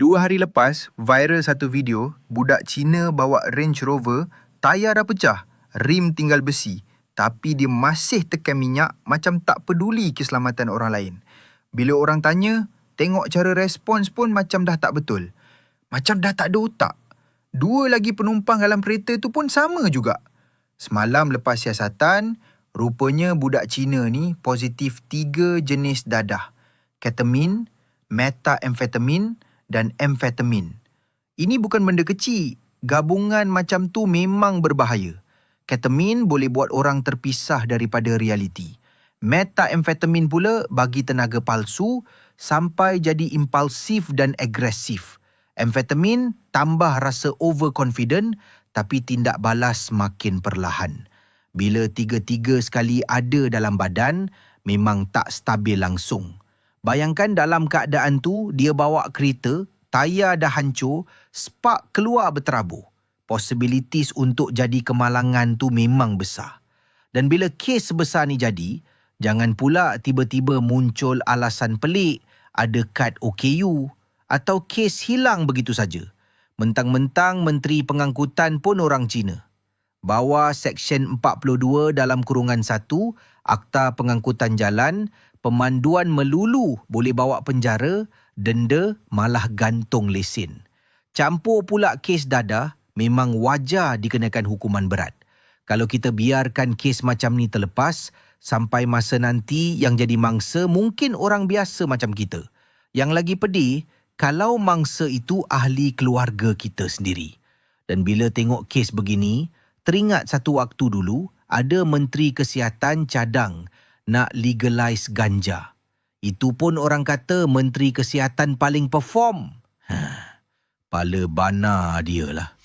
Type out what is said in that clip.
Dua hari lepas, viral satu video budak Cina bawa Range Rover, tayar dah pecah, rim tinggal besi. Tapi dia masih tekan minyak macam tak peduli keselamatan orang lain. Bila orang tanya, tengok cara respons pun macam dah tak betul. Macam dah tak ada otak. Dua lagi penumpang dalam kereta tu pun sama juga. Semalam lepas siasatan, rupanya budak Cina ni positif tiga jenis dadah. Ketamin, metamfetamin dan amfetamin. Ini bukan benda kecil. Gabungan macam tu memang berbahaya. Ketamin boleh buat orang terpisah daripada realiti. Metamfetamin pula bagi tenaga palsu sampai jadi impulsif dan agresif. Amfetamin tambah rasa overconfident tapi tindak balas makin perlahan. Bila tiga-tiga sekali ada dalam badan, memang tak stabil langsung. Bayangkan dalam keadaan tu, dia bawa kereta, tayar dah hancur, spark keluar berterabur. Possibilities untuk jadi kemalangan tu memang besar. Dan bila kes sebesar ni jadi, jangan pula tiba-tiba muncul alasan pelik, ada kad OKU atau kes hilang begitu saja. Mentang-mentang Menteri Pengangkutan pun orang Cina. Bawa Seksyen 42 dalam kurungan 1, Akta Pengangkutan Jalan, pemanduan melulu boleh bawa penjara, denda malah gantung lesen. Campur pula kes dadah, memang wajar dikenakan hukuman berat. Kalau kita biarkan kes macam ni terlepas, sampai masa nanti yang jadi mangsa mungkin orang biasa macam kita. Yang lagi pedih, kalau mangsa itu ahli keluarga kita sendiri. Dan bila tengok kes begini, teringat satu waktu dulu ada Menteri Kesihatan cadang nak legalize ganja. Itu pun orang kata Menteri Kesihatan paling perform. Ha, pala bana dia lah.